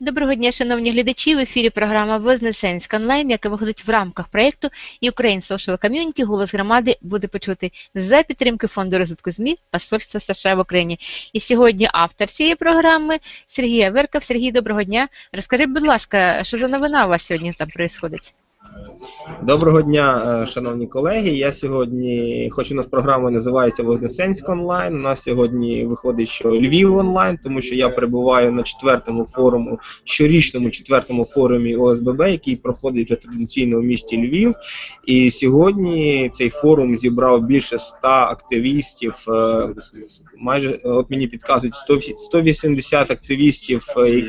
Доброго дня, шановні глядачі. В ефірі програма Вознесенська онлайн, яка виходить в рамках проєкту Ukraine Social Community Голос громади буде почути за підтримки фонду розвитку ЗМІ Посольства США в Україні. І сьогодні автор цієї програми Сергій Аверков. Сергій, доброго дня. Розкажи, будь ласка, що за новина у вас сьогодні там відбувається? Доброго дня, е, шановні колеги. Я сьогодні, хоч у нас програма називається Вознесенськ онлайн. У нас сьогодні виходить, що Львів онлайн, тому що я перебуваю на четвертому форуму, щорічному четвертому форумі ОСББ, який проходить вже традиційно в місті Львів. І сьогодні цей форум зібрав більше 100 активістів. е, Майже от мені підказують 180 активістів, е,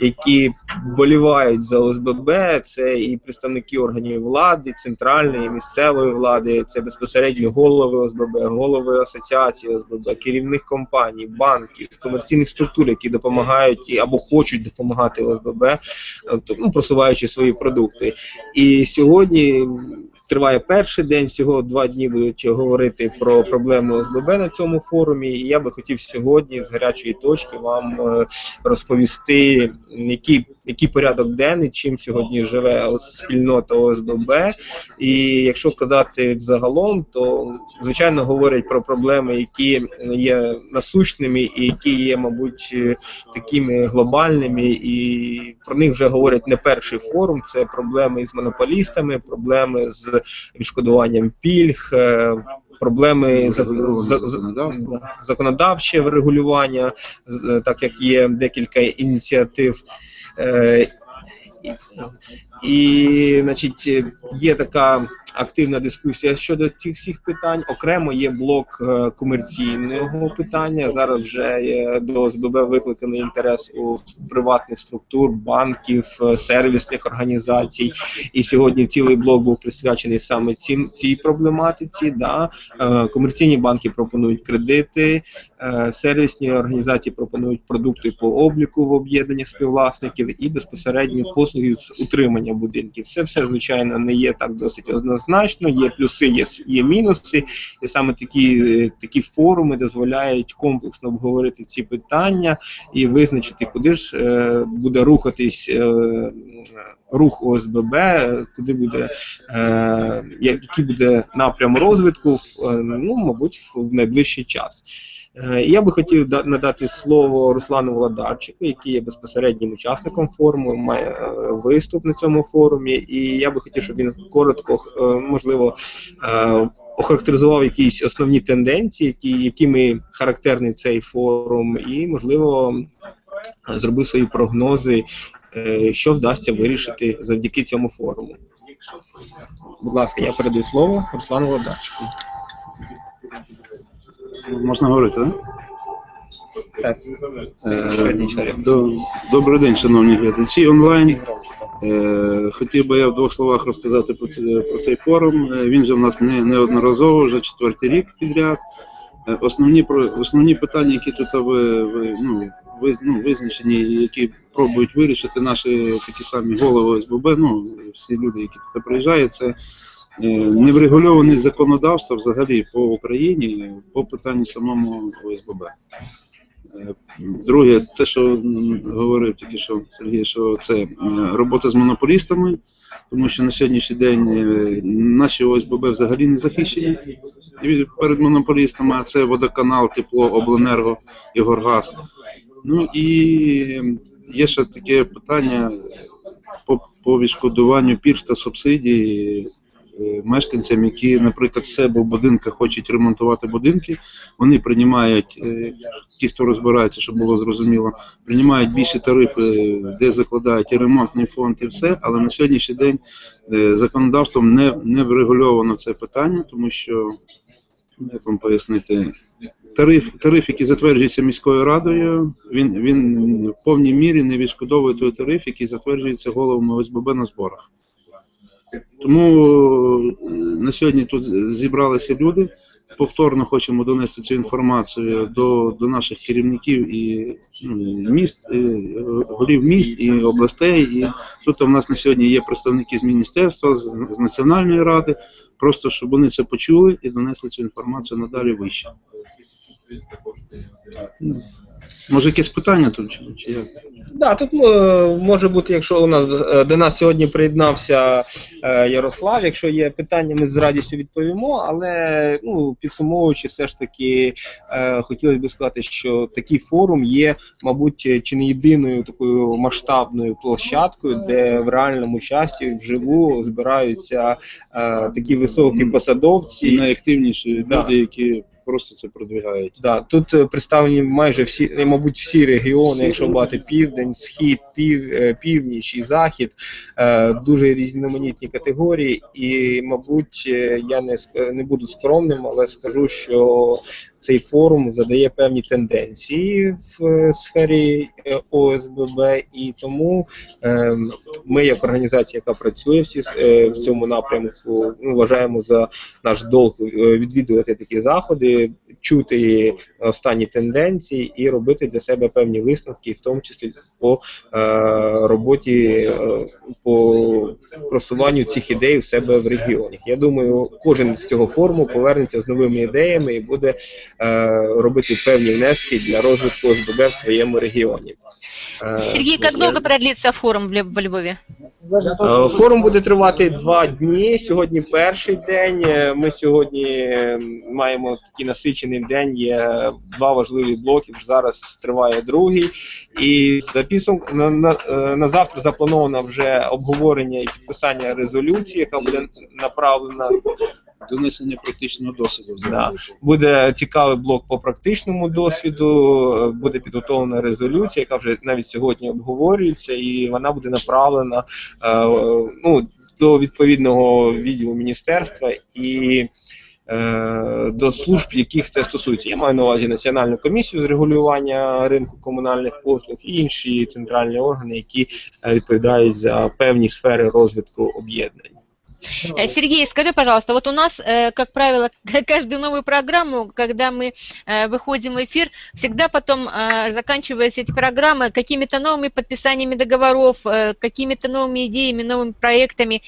які- вболівають за ОСББ. Це і представники органів влади, центральної, місцевої влади, це безпосередньо голови ОСББ, голови асоціації ОСББ, керівних компаній, банків, комерційних структур, які допомагають або хочуть допомагати ОСББ, е, ну, просуваючи свої продукти. І сьогодні. Триває перший день, всього два дні будуть говорити про проблеми ОСББ на цьому форумі. І я би хотів сьогодні з гарячої точки вам е, розповісти, який, який порядок денний, чим сьогодні живе спільнота ОСББ. І якщо казати взагалом, то звичайно говорять про проблеми, які є насущними і які є, мабуть, е, такими глобальними, і про них вже говорять не перший форум. Це проблеми з монополістами, проблеми з відшкодуванням пільг. е, Проблеми за, за, за, да, законодавче врегулювання, е, так як є декілька ініціатив. І, значить, є така активна дискусія щодо цих всіх питань. Окремо є блок е, комерційного питання. Зараз вже є до ОСББ викликаний інтерес у приватних структур, банків, е, сервісних організацій. І сьогодні цілий блок був присвячений саме цим цій проблематиці. Да. Е, Комерційні банки пропонують кредити, сервісні організації пропонують продукти по обліку в об'єднаннях співвласників і безпосередньо послуги з утримання будинків. Це все звичайно не є так досить однозначно. Є плюси, є, є мінуси, і саме такі, е, такі форуми дозволяють комплексно обговорити ці питання і визначити, куди ж е, буде рухатись. Е, Рух ОСББ, куди буде е, який буде напрям розвитку, е, ну мабуть, в найближчий час. Е, Я би хотів да- надати слово Руслану Владарчику, який є безпосереднім учасником форуму, має е, виступ на цьому форумі, і я би хотів, щоб він коротко, е, можливо, охарактеризував якісь основні тенденції, які, якими характерний цей форум, і, можливо, зробив свої прогнози, що вдасться вирішити завдяки цьому форуму. Будь ласка, я передаю слово Руслану Владарчику. Можна говорити, так? Так. Е, до- Добрий день, шановні глядачі онлайн. Е, Хотів би я в двох словах розказати про це- про цей форум. Е, Він же в нас не неодноразово, вже четвертий рік підряд. Е, Основні про- основні питання, які тут ви, ви, ну, виз- ну, визначені, і які пробують вирішити наші такі самі голови ОСББ, ну всі люди, які тут приїжджають, це е, неврегульованість законодавства взагалі по Україні по питанню самому ОСББ. Е, Друге, те, що говорив тільки що Сергій, що це е, робота з монополістами, тому що на сьогоднішній день наші ОСББ взагалі не захищені перед монополістами, а це водоканал, тепло, обленерго і Горгаз. Ну і є ще таке питання по, по відшкодуванню пільг та субсидій мешканцям, які, наприклад, в себе в будинках хочуть ремонтувати будинки, вони приймають, е, ті, хто розбирається, щоб було зрозуміло, приймають більші тарифи, де закладають і ремонтний фонд, і все, але на сьогоднішній день е, законодавством не, не врегульовано це питання, тому що, як вам пояснити, тариф, тариф, який затверджується міською радою, він, він в повній мірі не відшкодовує той тариф, який затверджується головами ОСББ на зборах. Тому е, на сьогодні тут зібралися люди. Повторно хочемо донести цю інформацію до, до наших керівників і ну, міст, і голів міст і областей. І тут у нас на сьогодні є представники з міністерства, з, з національної ради, просто щоб вони це почули і донесли цю інформацію надалі вище. Може якесь питання тут чи, чи як? Да, тут е, може бути, якщо у нас е, до нас сьогодні приєднався е, Ярослав. Якщо є питання, ми з радістю відповімо. Але ну підсумовуючи, все ж таки хотілося б сказати, що такий форум є, мабуть, чи не єдиною такою масштабною площадкою, де в реальному часі вживу збираються такі високі посадовці. Найактивніші люди, які просто це продвигають. Да, тут е, представлені майже всі, е, мабуть, всі регіони, Всі. якщо брати південь, схід, пів, е, північ і захід, дуже різноманітні категорії. І, мабуть, я не не буду скромним, але скажу, що цей форум задає певні тенденції в е, сфері е, ОСББ, і тому е, ми, як організація, яка працює в, е, в цьому напрямку, ну, вважаємо за наш долг відвідувати такі заходи, чути останні тенденції і робити для себе певні висновки, в тому числі по роботі по просуванню цих ідей у себе в регіоні. Я думаю, кожен з цього форуму повернеться з новими ідеями і буде робити певні внески для розвитку ОСББ в своєму регіоні. Е, Сергей, как долго продлится форум в Львове? Е, Форум буде тривати два дні. Сьогодні перший день. Е, Ми сьогодні е, маємо такий насичений день. Є два важливі блоки. Вже зараз триває другий. І за підсумку на, на, е, на завтра заплановано вже обговорення і підписання резолюції, яка буде направлена Донесення практичного досвіду. Да. Буде цікавий блок по практичному досвіду. Буде підготовлена резолюція, яка вже навіть сьогодні обговорюється, і вона буде направлена е, ну, до відповідного відділу міністерства і. е, До служб, яких це стосується, я маю на увазі Національну комісію з регулювання ринку комунальних послуг і інші центральні органи, які е, відповідають за певні сфери розвитку об'єднань. Э, Сергей, скажи, пожалуйста, вот у нас, э, как правило, каждую новую программу, когда мы э, выходим в эфир, всегда потом заканчиваются эти программы какими-то новыми подписаниями договоров, какими-то новыми идеями, новыми проектами.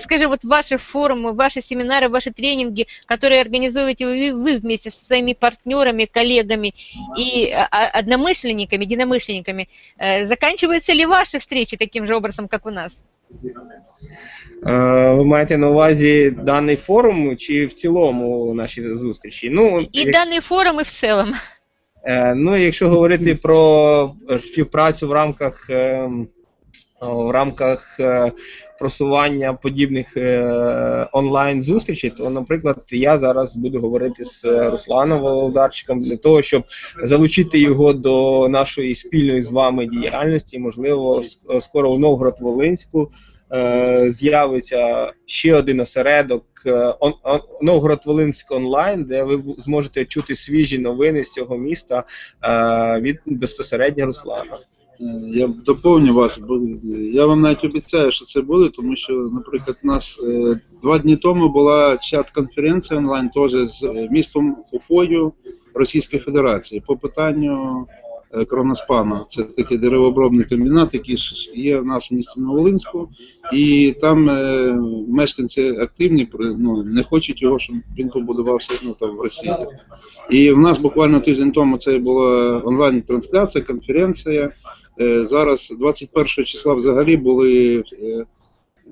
Скажи, вот ваши форумы, ваши семинары, ваши тренинги, которые организуете вы, вместе со своими партнерами, коллегами и а- одномышленниками, единомышленниками, заканчиваются ли ваши встречи таким же образом, как у нас? Е, Ви маєте на увазі даний форум чи в цілому наші зустрічі? Ну, І як- даний форум, і в целом. е, ну якщо говорити про співпрацю в рамках е, о, в рамках е, просування подібних е, онлайн зустрічей, то, наприклад, я зараз буду говорити з е, Русланом Володарчиком для того, щоб залучити його до нашої спільної з вами діяльності. Можливо, скоро у Новгород-Волинську е, з'явиться ще один осередок е, он, он, Новгород-Волинськ онлайн, де ви зможете чути свіжі новини з цього міста е, від безпосередньо Руслана. Е, Я доповню вас, бо я вам навіть обіцяю, що це буде, тому що, наприклад, у нас е, два дні тому була чат-конференція онлайн теж з е, містом Уфою Російської Федерації по питанню е, Кроноспану. Це такий деревообробний комбінат, який є у нас в місті Новолинську, і там е, мешканці активні, ну, не хочуть його, щоб він побудувався ну, там, в Росії. І в нас буквально тиждень тому це була онлайн-трансляція, конференція. Е, Зараз 21 числа взагалі були е,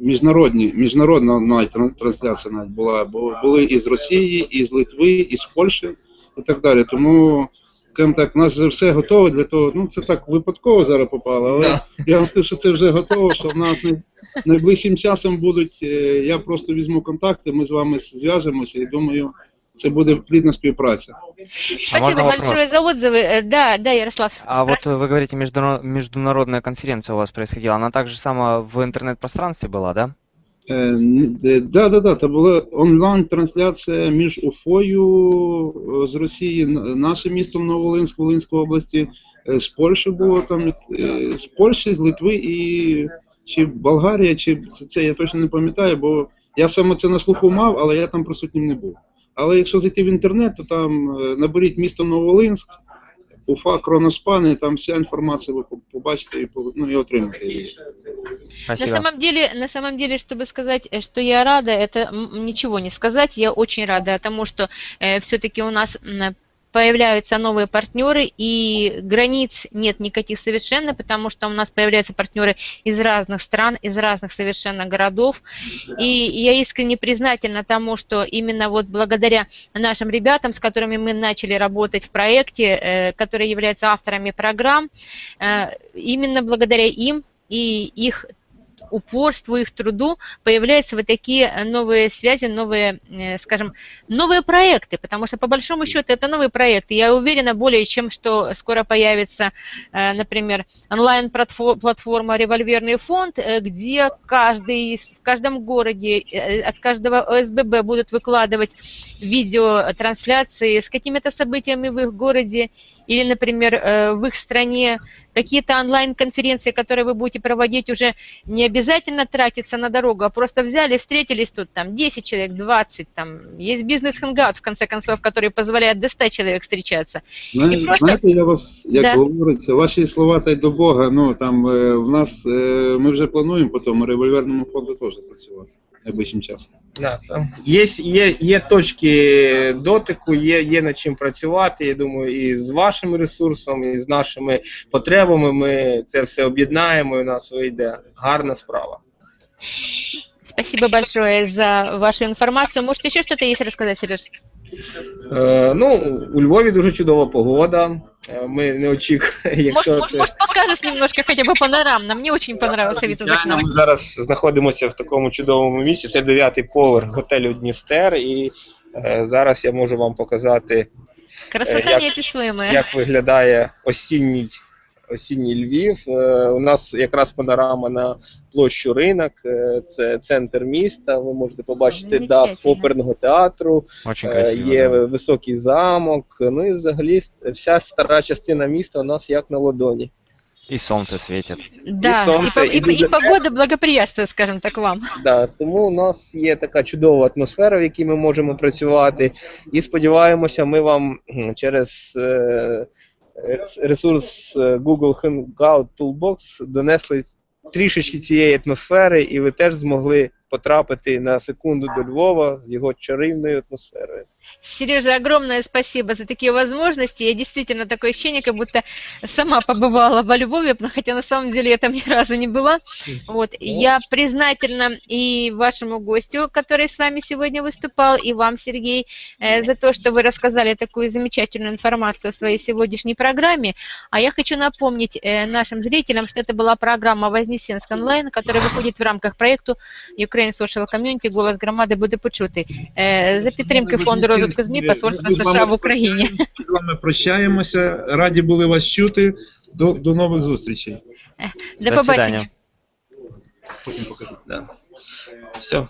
міжнародні, міжнародна навіть трансляція навіть була, бо були із Росії, із Литви, із Польщі і так далі. Тому, скажімо так, у нас вже все готово для того. Ну, це так випадково зараз попало, але я вам скажу, що це вже готово, що в нас най- найближчим часом будуть. е, Я просто візьму контакти, ми з вами зв'яжемося і думаю, це буде плідна співпраця. Спасибо можно вопрос? большое за отзывы. Э, Да, да, Ярослав. А вот вы говорите, междуна- международная конференция у вас происходила, она также сама в интернет-пространстве была, да? Е, н- е, Да, да, да. Це була онлайн-трансляція між Уфою е, з Росії, н- нашим містом Новолинськ, Волинської області, е, з Польщі було там, е, з Польщі, з Литви і чи Болгарія, чи це, це я точно не пам'ятаю, бо я саме це на слуху мав, але я там присутнім не був. Але якщо зайти в інтернет, то там е, наберіть місто Новолинськ, Уфа, Кроноспан, і там вся інформація ви по- побачите і, по- ну, і отримаєте її. На Спасибо. самом деле, на самом деле, чтобы сказать, э, что я рада, это м, ничего не сказать. Я очень рада тому, что все-таки у нас м, появляются новые партнеры, и границ нет никаких совершенно, потому что у нас появляются партнеры из разных стран, из разных совершенно городов. И я искренне признательна тому, что именно вот благодаря нашим ребятам, с которыми мы начали работать в проекте, э, которые являются авторами программ, э, именно благодаря им и их упорству, их труду появляются вот такие э, новые связи, новые, э, скажем, новые проекты, потому что по большому счету это новые проекты. Я уверена более чем, что скоро появится, э, например, онлайн-платформа «Револьверный фонд», где каждый, в каждом городе от каждого ОСББ будут выкладывать видеотрансляции с какими-то событиями в их городе или, например, в их стране, какие-то онлайн-конференции, которые вы будете проводить, уже не обязательно тратиться на дорогу, а просто взяли, встретились тут, там, 10 человек, 20, там, есть бизнес-хэнгаут, в конце концов, который позволяет до 100 человек встречаться. Зна- І просто- Знаєте, я вас, як Да. говориться, ваші слова та й до Бога, ну там е, в нас, е, ми вже плануємо по тому револьверному фонду теж працювати найближчим часом. Да, там є, є, є точки дотику, є, є над чим працювати. Я думаю, і з вашим ресурсом, і з нашими потребами ми це все об'єднаємо, і у нас вийде гарна справа. Спасибо большое за вашу информацию. Может, еще что-то есть рассказать, Сереж? Е, ну, у Львові дуже чудова погода. Е, Ми не очікуємо, Может, якщо может, це. может, покажешь немножко хотя бы панорамно? Мне очень понравился вид из окна. ми зараз знаходимося в такому чудовому місці. Це дев'ятий поверх готелю Дністер, і е, зараз я можу вам показати, Красота як- як виглядає осінній, осінній Львів. Е, у нас якраз панорама на площу ринок, е, це центр міста. Ви можете побачити дах оперного театру. Е, красиво. Є да. високий замок. Ну і взагалі вся стара частина міста у нас як на ладоні. И солнце светит. Да, и, солнце, по- и и- и дуже- погода благоприятствует, скажем так, вам. Да, тому у нас є така чудова атмосфера, в якій ми можемо працювати. І сподіваємося, ми вам через е, ресурс е, Google Hangout Toolbox донесли трішечки цієї атмосфери, і ви теж змогли потрапити на секунду до Львова з його чарівною атмосферою. Сережа, огромное спасибо за такие возможности. Я действительно такое ощущение, как будто сама побывала во Львове, хотя на самом деле я там ни разу не была. Вот. Я признательна и вашему гостю, который с вами сегодня выступал, и вам, Сергей, э, за то, что вы рассказали такую замечательную информацию о своей сегодняшней программе. А я хочу напомнить э, нашим зрителям, что это была программа «Вознесенск онлайн», которая выходит в рамках проекту Ukraine Social Community «Голос громади буде почути» э, за підтримки Фонду розвитку ЗМІ Посольства США в Україні. Ми з вами прощаємося. Раді були вас чути. До, до нових зустрічей. До До побачення. Потім покажу. Да. Все.